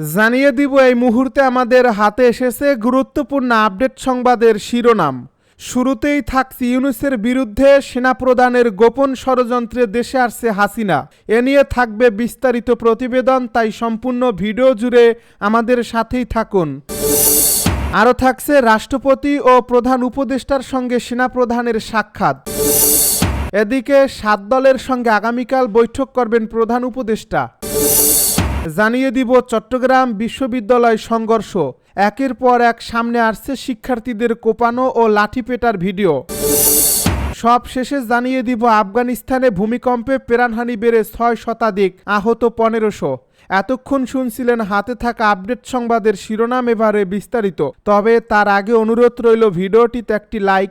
জানিয়ে দিব এই মুহূর্তে আমাদের হাতে এসেছে গুরুত্বপূর্ণ আপডেট সংবাদের শিরোনাম। শুরুতেই থাকছে ইউনুসের বিরুদ্ধে সেনাপ্রধানের গোপন ষড়যন্ত্রে দেশে আসছে হাসিনা। এ নিয়ে থাকবে বিস্তারিত প্রতিবেদন, তাই সম্পূর্ণ ভিডিও জুড়ে আমাদের সাথেই থাকুন। আরও থাকছে রাষ্ট্রপতি ও প্রধান উপদেষ্টার সঙ্গে সেনাপ্রধানের সাক্ষাৎ। এদিকে সাত দলের সঙ্গে আগামীকাল বৈঠক করবেন প্রধান উপদেষ্টা। জানিয়ে দিব চট্টগ্রাম বিশ্ববিদ্যালয় সংঘর্ষ। একের পর এক সামনে আসছে শিক্ষার্থীদের কোপানো ও লাঠিপেটার ভিডিও। সব শেষে জানিয়ে দিব আফগানিস্তানে ভূমিকম্পে প্রাণহানি বেড়ে ছয় শতাধিক, আহত পনেরোশো। এতক্ষণ শুনছিলেন হাতে থাকা আপডেট সংবাদের শিরোনাম এবারে বিস্তারিত। তবে তার আগে অনুরোধ রইল ভিডিওটিতে একটি লাইক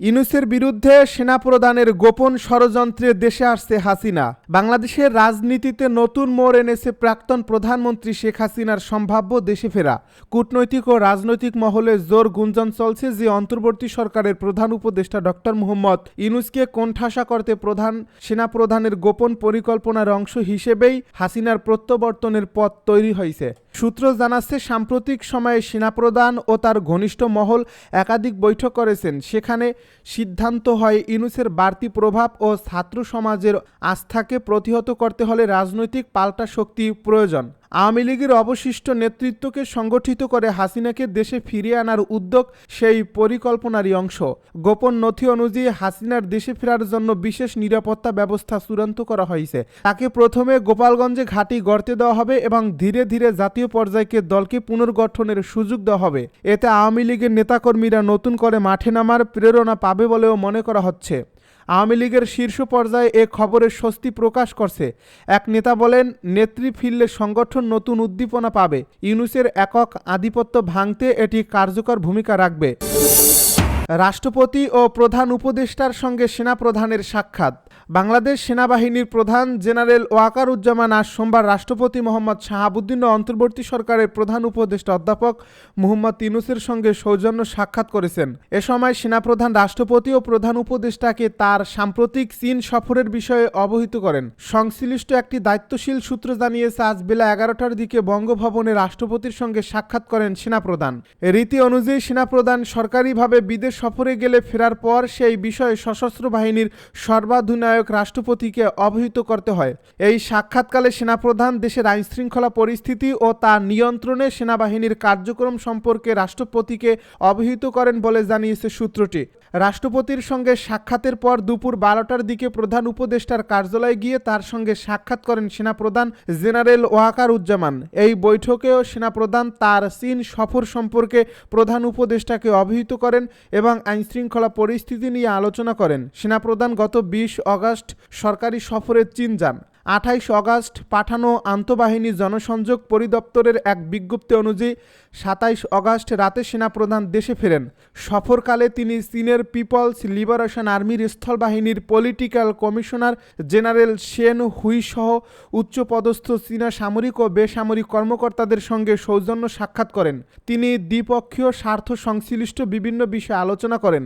ইনুসের বিরুদ্ধে সেনাপ্রধানের গোপন ষড়যন্ত্রে দেশে আসছে হাসিনা। বাংলাদেশের রাজনীতিতে নতুন মোড় এনেছে প্রাক্তন প্রধানমন্ত্রী শেখ হাসিনার সম্ভাব্য দেশে ফেরা। কূটনৈতিক ও রাজনৈতিক মহলে জোর গুঞ্জন চলছে যে অন্তর্বর্তী সরকারের প্রধান উপদেষ্টা ডক্টর মুহম্মদ ইনুসকে কোণঠাসা করতে প্রধান সেনাপ্রধানের গোপন পরিকল্পনার অংশ হিসেবেই হাসিনার প্রত্যাবর্তনের পথ তৈরি হয়েছে। সূত্র জানাচ্ছে, সাম্প্রতিক সময়ে সেনাপ্রধান ও তার ঘনিষ্ঠ মহল একাধিক বৈঠক করেছেন। সেখানে সিদ্ধান্ত হয় ইনুসের বাড়তি প্রভাব ও ছাত্র সমাজের আস্থাকে প্রতিহত করতে হলে রাজনৈতিক পাল্টা শক্তি প্রয়োজন। আওয়ামী লীগের অবশিষ্ট নেতৃত্বকে সংগঠিত করে হাসিনাকে দেশে ফিরিয়ে আনার উদ্যোগ সেই পরিকল্পনারই অংশ। গোপন নথি অনুযায়ী হাসিনার দেশে ফেরার জন্য বিশেষ নিরাপত্তা ব্যবস্থা চূড়ান্ত করা হয়েছে। তাকে প্রথমে গোপালগঞ্জে ঘাঁটি গড়তে দেওয়া হবে এবং ধীরে ধীরে জাতীয় পর্যায়কে দলকে পুনর্গঠনের সুযোগ দেওয়া হবে। এতে আওয়ামী লীগের নেতাকর্মীরা নতুন করে মাঠে নামার প্রেরণা পাবে বলেও মনে করা হচ্ছে। আওয়ামী লীগের শীর্ষ পর্যায়ে এ খবরের স্বস্তি প্রকাশ করছে। এক নেতা বলেন, নেত্রী ফিরলে সংগঠন নতুন উদ্দীপনা পাবে। ইউনুসের একক আধিপত্য ভাঙতে এটি কার্যকর ভূমিকা রাখবে। রাষ্ট্রপতি ও প্রধান উপদেষ্টার সঙ্গে সেনাপ্রধানের সাক্ষাৎ। বাংলাদেশ সেনাবাহিনীর প্রধান জেনারেল ওয়াকার উজ্জামান আজ সোমবার রাষ্ট্রপতি মোহাম্মদ শাহাবুদ্দিন ও অন্তর্বর্তী সরকারের প্রধান উপদেষ্টা অধ্যাপক মোহাম্মদ ইনুসের সঙ্গে সৌজন্য সাক্ষাৎ করেছেন। এ সময় সেনাপ্রধান রাষ্ট্রপতি ও প্রধান উপদেষ্টাকে তার সাম্প্রতিক চীন সফরের বিষয়ে অবহিত করেন। সংশ্লিষ্ট একটি দায়িত্বশীল সূত্র জানিয়েছে, আজ বেলা এগারোটার দিকে বঙ্গভবনে রাষ্ট্রপতির সঙ্গে সাক্ষাৎ করেন সেনাপ্রধান। রীতি অনুযায়ী সেনাপ্রধান সরকারিভাবে বিদেশ সফরে গেলে ফেরার পর সেই বিষয়ে সশস্ত্র বাহিনীর সর্বাধিনায়ক রাষ্ট্রপতিকে অবহিত করতে হয়। এই সাক্ষাৎকালে সেনাপ্রধান দেশের আইনশৃঙ্খলা পরিস্থিতি ও তা নিয়ন্ত্রণে সেনাবাহিনীর কার্যক্রম সম্পর্কে রাষ্ট্রপতিকে অবহিত করেন বলে জানিয়েছে সূত্রটি। রাষ্ট্রপতির সঙ্গে সাক্ষাতের পর দুপুর বারোটার দিকে প্রধান উপদেষ্টার কার্যালয়ে গিয়ে তার সঙ্গে সাক্ষাৎ করেন সেনাপ্রধান জেনারেল ওয়াকার উজ্জামান এই বৈঠকেও সেনাপ্রধান তার চীন সফর সম্পর্কে প্রধান উপদেষ্টাকে অবহিত করেন এবং আইনশৃঙ্খলা পরিস্থিতি নিয়ে আলোচনা করেন। সেনাপ্রধান গত বিশ অগস্ট সরকারি সফরে চীন যান। আঠাইশ অগাস্ট পাঠানো আন্তঃবাহিনী জনসংযোগ পরিদপ্তরের এক বিজ্ঞপ্তি অনুযায়ী সাতাইশ অগাস্ট রাতে সেনাপ্রধান দেশে ফেরেন। সফরকালে তিনি চীনের পিপলস লিবারেশন আর্মির স্থলবাহিনীর political commissioner general Shen Hui সহ উচ্চপদস্থ চীনা সামরিক ও বেসামরিক কর্মকর্তাদের সঙ্গে সৌজন্য সাক্ষাৎ করেন। তিনি দ্বিপক্ষীয় স্বার্থ সংশ্লিষ্ট বিভিন্ন বিষয়ে আলোচনা করেন।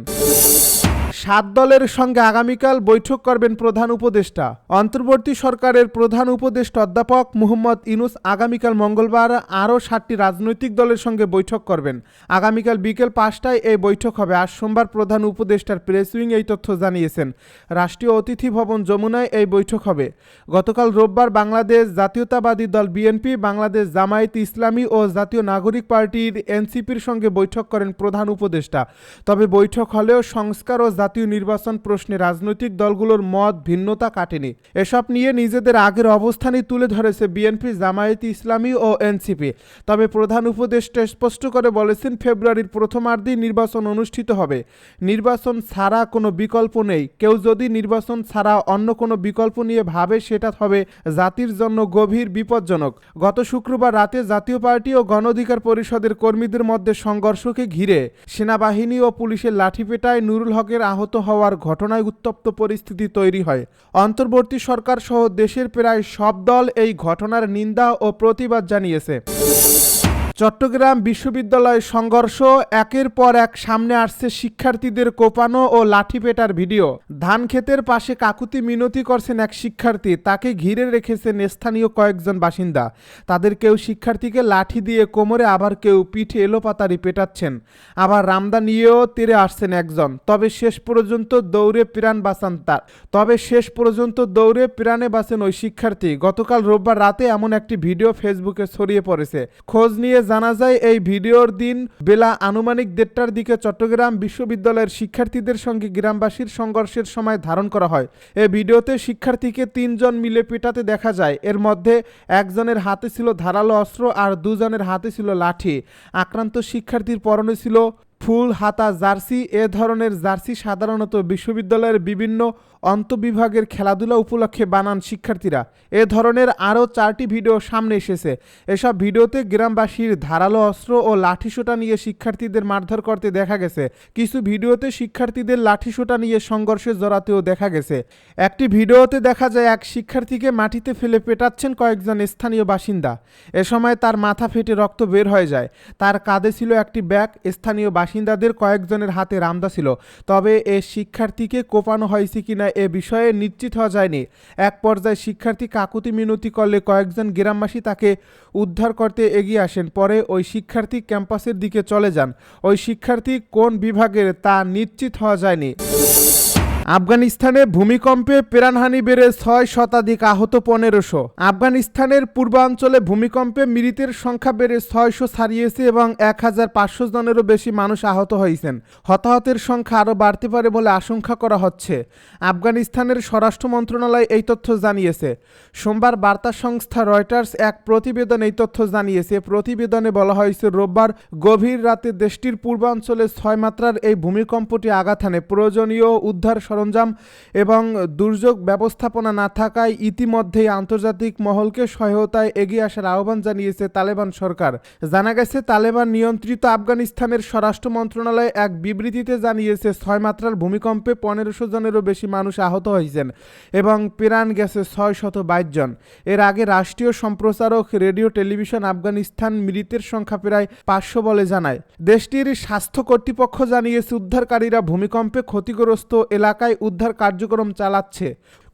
সাত দলের সঙ্গে আগামীকাল বৈঠক করবেন প্রধান উপদেষ্টা। অন্তর্বর্তী সরকারের প্রধান উপদেষ্টা অধ্যাপক মুহম্মদ ইনুস আগামীকাল মঙ্গলবার আরও সাতটি রাজনৈতিক দলের সঙ্গে বৈঠক করবেন। আগামীকাল বিকেল পাঁচটায় এই বৈঠক হবে। আজ সোমবার প্রধান উপদেষ্টার প্রেস উইং এই তথ্য জানিয়েছেন। রাষ্ট্রীয় অতিথি ভবন যমুনায় এই বৈঠক হবে। গতকাল রোববার বাংলাদেশ জাতীয়তাবাদী দল বিএনপি, বাংলাদেশ জামায়াত ইসলামী ও জাতীয় নাগরিক পার্টির এনসিপির সঙ্গে বৈঠক করেন প্রধান উপদেষ্টা। তবে বৈঠক হলেও সংস্কার ও জাতীয় নির্বাচন প্রশ্নে রাজনৈতিক দলগুলোর মত ভিন্নতা কাটেনি। এসব নিয়ে নিজেদের আগের অবস্থানই তুলে ধরেছে বিএনপি, জামায়াতে ইসলামী ও এনসিপি। তবে প্রধান উপদেষ্টা স্পষ্ট করে বলেছেন, ফেব্রুয়ারির প্রথমার্ধেই নির্বাচন অনুষ্ঠিত হবে। নির্বাচন ছাড়া কোনো বিকল্প নেই। কেউ যদি নির্বাচন ছাড়া অন্য কোনো বিকল্প নিয়ে ভাবে, সেটা হবে জাতির জন্য গভীর বিপজ্জনক। গত শুক্রবার রাতে জাতীয় পার্টি ও গণ অধিকার পরিষদের কর্মীদের মধ্যে সংঘর্ষকে ঘিরে সেনাবাহিনী ও পুলিশের লাঠিপেটায় নুরুল হকের আহত হওয়ার ঘটনায় উত্তপ্ত পরিস্থিতি তৈরি হয়। অন্তর্বর্তী সরকার সহ দেশের প্রায় সব দল এই ঘটনার নিন্দা ও প্রতিবাদ জানিয়েছে। চট্টগ্রাম বিশ্ববিদ্যালয় সংঘর্ষ একের পর এক সামনে আসছে শিক্ষার্থীদের কোপানো ও লাঠি পেটার ভিডিও। ধান ক্ষেতের পাশে কাকুতি মিনতি করছেন এক শিক্ষার্থী, তাকে ঘিরে রেখেছেন স্থানীয় কয়েকজন বাসিন্দা। তাদের কেউ শিক্ষার্থীকে লাঠি দিয়ে কোমরে, আবার কেউ পিঠে এলোপাতারি পেটাচ্ছেন। আবার রামদা নিয়েও তীরে আসছেন একজন। তবে শেষ পর্যন্ত দৌড়ে প্রাণ বাঁচান তার। তবে শেষ পর্যন্ত দৌড়ে প্রাণে বাঁচেন ওই শিক্ষার্থী। গতকাল রোববার রাতে এমন একটি ভিডিও ফেসবুকে ছড়িয়ে পড়েছে। খোঁজ নিয়ে জানা যায়, এই ভিডিওর দিন বেলা আনুমানিক দেড়টার দিকে চট্টগ্রাম বিশ্ববিদ্যালয়ের শিক্ষার্থীদের সঙ্গে গ্রামবাসীর সংঘর্ষের সময় ধারণ করা হয়। এই ভিডিওতে শিক্ষার্থীকে তিনজন মিলে পেটাতে দেখা যায়। এর মধ্যে একজনের হাতে ছিল ধারালো অস্ত্র আর দুজনের হাতে ছিল লাঠি। আক্রান্ত শিক্ষার্থীর পরনে ছিল ফুল, হাতা, জার্সি। এ ধরনের জার্সি সাধারণত বিশ্ববিদ্যালয়ের বিভিন্ন অন্তবিভাগের খেলাধুলা উপলক্ষে বানান শিক্ষার্থীরা। এ ধরনের আরও চারটি ভিডিও সামনে এসেছে। এসব ভিডিওতে গ্রামবাসীর ধারালো অস্ত্র ও লাঠিসোঁটা নিয়ে শিক্ষার্থীদের মারধর করতে দেখা গেছে। কিছু ভিডিওতে শিক্ষার্থীদের লাঠিসোঁটা নিয়ে সংঘর্ষে জড়াতেও দেখা গেছে। একটি ভিডিওতে দেখা যায়, এক শিক্ষার্থীকে মাটিতে ফেলে পেটাচ্ছেন কয়েকজন স্থানীয় বাসিন্দা। এ সময় তার মাথা ফেটে রক্ত বের হয়ে যায়। তার কাঁধে ছিল একটি ব্যাগ। স্থানীয় বাসিন্দাদের কয়েকজনের হাতে রামদা ছিল। তবে এ শিক্ষার্থীকে কোপানো হয়েছে কিনা এ বিষয়ে নিশ্চিত হওয়া যায়নি। এক পর্যায়ে শিক্ষার্থী কাকুতি মিনতি করলে কয়েকজন গ্রামবাসী তাকে উদ্ধার করতে এগিয়ে আসেন। পরে ওই শিক্ষার্থী ক্যাম্পাসের দিকে চলে যান। ওই শিক্ষার্থী কোন বিভাগের তা নিশ্চিত হওয়া যায়নি। আফগানিস্তানে ভূমিকম্পে প্রাণহানি বেড়ে ছয় শতাধিক আহত পনেরোশো আফগানিস্তানের পূর্বাঞ্চলে ভূমিকম্পে মৃতের সংখ্যা বেড়ে ছয়শো ছাড়িয়েছে এবং এক হাজার পাঁচশো জনেরও বেশি মানুষ আহত হয়েছেন। হতাহতের সংখ্যা আরও বাড়তে পারে বলে আশঙ্কা করা হচ্ছে। আফগানিস্তানের স্বরাষ্ট্র মন্ত্রণালয় এই তথ্য জানিয়েছে। সোমবার বার্তা সংস্থা রয়টার্স এক প্রতিবেদন এই তথ্য জানিয়েছে। প্রতিবেদনে বলা হয়েছে, রোববার গভীর রাতে দেশটির পূর্বাঞ্চলে ছয় মাত্রার এই ভূমিকম্পটি আঘাত হানে। প্রয়োজনীয় উদ্ধার সরঞ্জাম এবং দুর্যোগ ব্যবস্থাপনা না থাকায় ইতিমধ্যেই আন্তর্জাতিক মহলকে সহায়তায় এগিয়ে আসার আহ্বান জানিয়েছে তালেবান সরকার। জানা গেছে, তালেবান নিয়ন্ত্রিত আফগানিস্তানের স্বরাষ্ট্র মন্ত্রণালয় এক বিবৃতিতে জানিয়েছে, ছয় মাত্রার ভূমিকম্পে পনেরোশো জনেরও বেশি মানুষ আহত হয়েছেন এবং প্রাণ গেছে ছয় শত বাইশ জন। এর আগে রাষ্ট্রীয় সম্প্রচারক রেডিও টেলিভিশন আফগানিস্তান মৃতের সংখ্যা প্রায় পাঁচশো বলে জানায়। দেশটির স্বাস্থ্য কর্তৃপক্ষ জানিয়েছে, উদ্ধারকারীরা ভূমিকম্পে ক্ষতিগ্রস্ত এলাকায় উদ্ধার কার্যক্রম চালাচ্ছে।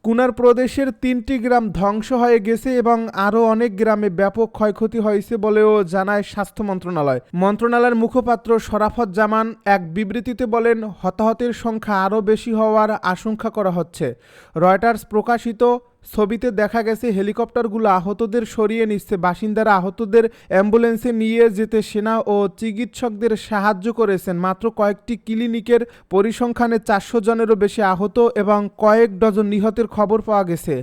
কুনার প্রদেশের তিনটি গ্রাম ধ্বংস হয়ে গেছে এবং আরও অনেক গ্রামে ব্যাপক ক্ষয়ক্ষতি হয়েছে বলেও জানায় স্বাস্থ্য মন্ত্রণালয়। মন্ত্রণালয়ের মুখপাত্র শরাফত জামান এক বিবৃতিতে বলেন, হতাহতের সংখ্যা আরও বেশি হওয়ার আশঙ্কা করা হচ্ছে। রয়টার্স প্রকাশিত ছবিতে দেখা গেছে হেলিকপ্টারগুলো আহতদের সরিয়ে নিচ্ছে। বাসিন্দারা আহতদের অ্যাম্বুলেন্সে নিয়ে যেতে সেনা ও চিকিৎসকদের সাহায্য করেছেন। মাত্র কয়েকটি ক্লিনিকের পরিসংখ্যানে চারশো জনেরও বেশি আহত এবং কয়েক ডজন নিহতের খবর পাওয়া গেছে।